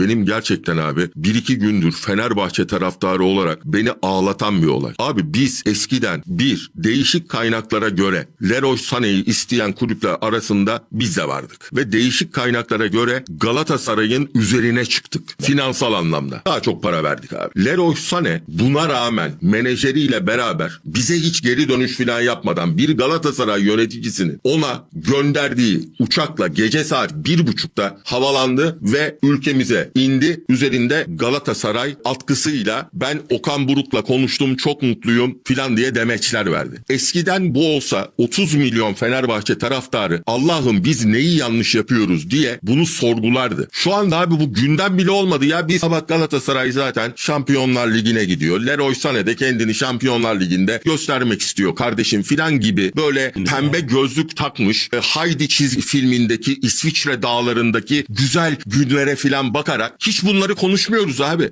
Benim gerçekten abi bir iki gündür Fenerbahçe taraftarı olarak beni ağlatan bir olay. Abi biz eskiden bir değişik kaynaklara göre Leroy Sané'yi isteyen kulüpler arasında biz de vardık. Ve değişik kaynaklara göre Galatasaray'ın üzerine çıktık. Finansal anlamda. Daha çok para verdik abi. Leroy Sané buna rağmen menajeriyle beraber bize hiç geri dönüş falan yapmadan bir Galatasaray yöneticisinin ona gönderdiği uçakla gece saat bir buçukta havalandı ve ülkemize indi. Üzerinde Galatasaray atkısıyla ben Okan Buruk'la konuştum çok mutluyum filan diye demeçler verdi. Eskiden bu olsa 30 milyon Fenerbahçe taraftarı Allah'ım biz neyi yanlış yapıyoruz diye bunu sorgulardı. Şu anda abi bu gündem bile olmadı ya. Biz bak Galatasaray zaten Şampiyonlar Ligi'ne gidiyor. Leroy Sané de kendini Şampiyonlar Ligi'nde göstermek istiyor kardeşim filan gibi böyle pembe gözlük takmış e, Haydi çizgi filmindeki İsviçre dağlarındaki güzel günlere filan bakarak hiç bunları konuşmuyoruz abi.